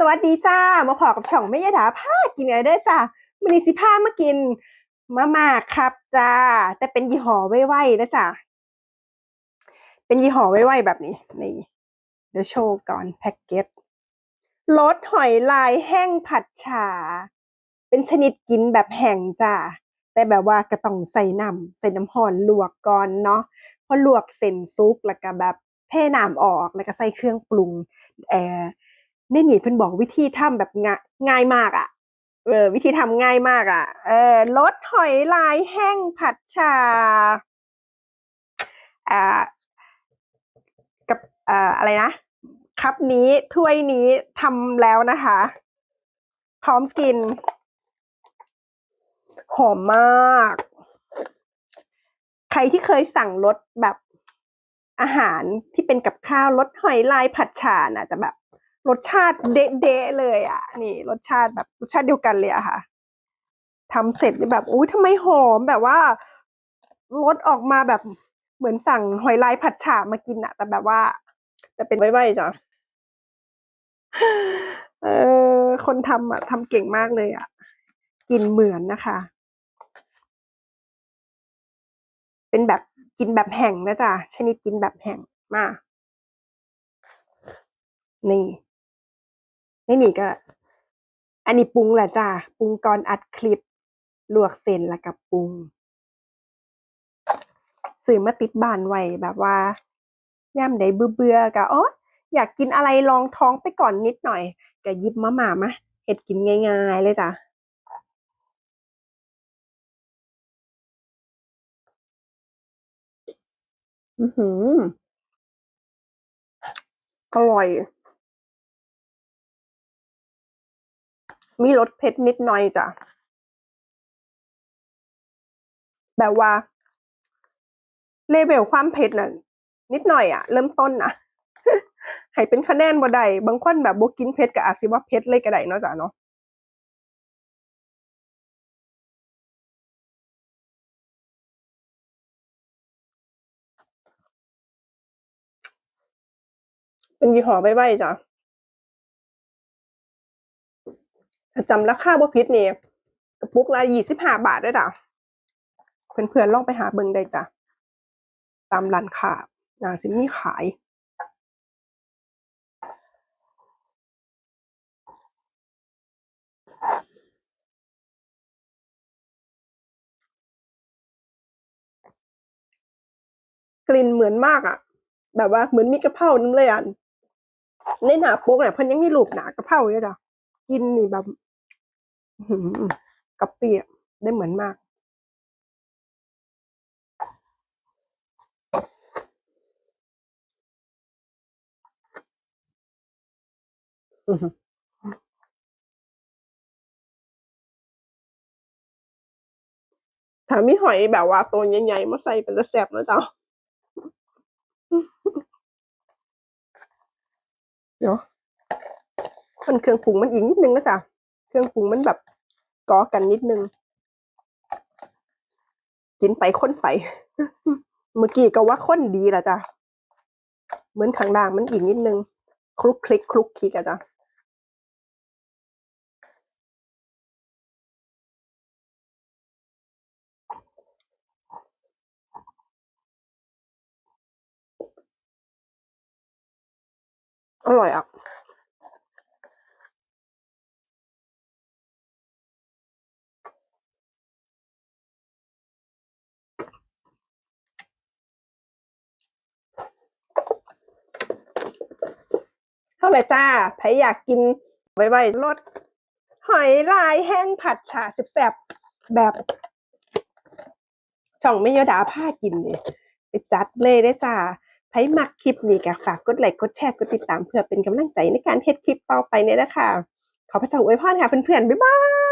สวัสดีจ้า มาพอกับช่องแม่ยาดาผ้ากินอะไรได้จ้ามันนี้สิผ้ามากินมาม่าครับจ้า แต่เป็นยี่ห้อไว้ๆนะจ้าเป็นยี่ห้อไว้ๆแบบนี้ นี่ เดี๋ยวโชว์ก่อนแพ็กเกจรสหอยลายแห้งผัดฉา เป็นชนิดกินแบบแห้งจ้า แต่แบบว่าก็ต้องใส่น้ำใส่น้ำห่อนลวกก่อนเนาะพอลวกเส้นซุปแล้วก็แบบเทน้ำออกแล้วก็ใส่เครื่องปรุงเอ่ อในนี่เพิ่นบอกวิธีทำแบบง่ายง่ายมากอะ เออ วิธีทำง่ายมากอะ เออรสหอยลายแห้งผัดชา อ่า กับอ่าอะไรนะคัพนี้ถ้วยนี้ทำแล้วนะคะ พร้อมกิน หอมมาก ใครที่เคยสั่งรสแบบอาหารที่เป็นกับข้าวรสหอยลายผัดฉาน่ะจะแบบ รสชาติเดะๆเลยอะ นี่ รสชาติแบบรสชาติเดียวกันเลยอะค่ะทำเสร็จแบบอุ้ยทำไมหอมแบบว่ารสออกมาแบบเหมือนสั่งหอยลายผัดฉ่ามากินอะแต่แบบว่า แต่เป็นไว้ๆจ้ะเออคนทำอะทำเก่งมากเลยอะกินเหมือนนะคะ เป็นแบบกินแบบแห้งนะจ๊ะชนิดกินแบบแห้งมานี่ ไม่หนีก็ อันนี้ปรุงแหละจ้ะปรุงก่อนอัดคลิป ลวกเส้นแล้วกับปรุงซื้อมาติดบ้านไว้แบบว่าย่ามใดเบื่อๆก็อ๋ออยากกินอะไรรองท้องไปก่อนนิดหน่อยก็ยิบมาม่ามาเฮ็ดกินง่าย ๆ เลยจ้ะอือหืออร่อย มีรสเผ็ดนิดหน่อยจ้ะ แบบว่าเลเวลความเผ็ดน่ะนิดหน่อยอะเริ่มต้นนะให้เป็นคะแนนบ่ได้บางคนแบบบ่กินเผ็ดก็อาจสิว่าเผ็ดเลยก็ได้เนาะจ้ะเนาะเป็นยี่ห้อไว้ๆจ้ะ จำราคาบ่ผิดนี่กระปุกละ25บาทด้อจ้ะเพื่อนๆลองไปหาเบิ่งได้จ้ะตามร้านค้านาสิมีขายกลิ่นเหมือนมากอะแบบว่าเหมือนมีกระเพรานำเลยอะในหน้าปกเนี่ยเพิ่นยังมีรูปหนากระเพราอยู่จ้ะกินนี่แบบ อื้อฮือกะปิอะได้เหมือนมาก อือถ้ามีหอยแบบว่าตัวใหญ่ๆมาใส่เป็นตาแซ่บเนาะจ้ะเดี๋ยวคันเครื่องปรุงมันอีกนิดนึงนะจ๊ะ เครื่องปรุงมันแบบ กอกันนิดนึง กินไปข้นไป เมื่อกี้ก็ว่าข้นดีแล้วจ้ะ เหมือนข้างล่างมันอีกนิดนึง คลุกคลิกคลุกคลิกอะจ้ะอร่อยอะ เท่าไหร่จ้าใครอยากกินไวๆรสหอยลายแห้งผัดฉ่าแสบแบบ ช่องไม่ยอดาผ้ากินเลยไปจัดเลยได้จ้าใครมักคลิปนี้ก็ฝากกดไลค์กดแชร์กดติดตามเพื่อเป็นกำลังใจในการเฮ็ดคลิปต่อไปเนี่ยนะคะขอพระเจ้าอวยพรค่ะเพื่อนๆ บ๊ายบาย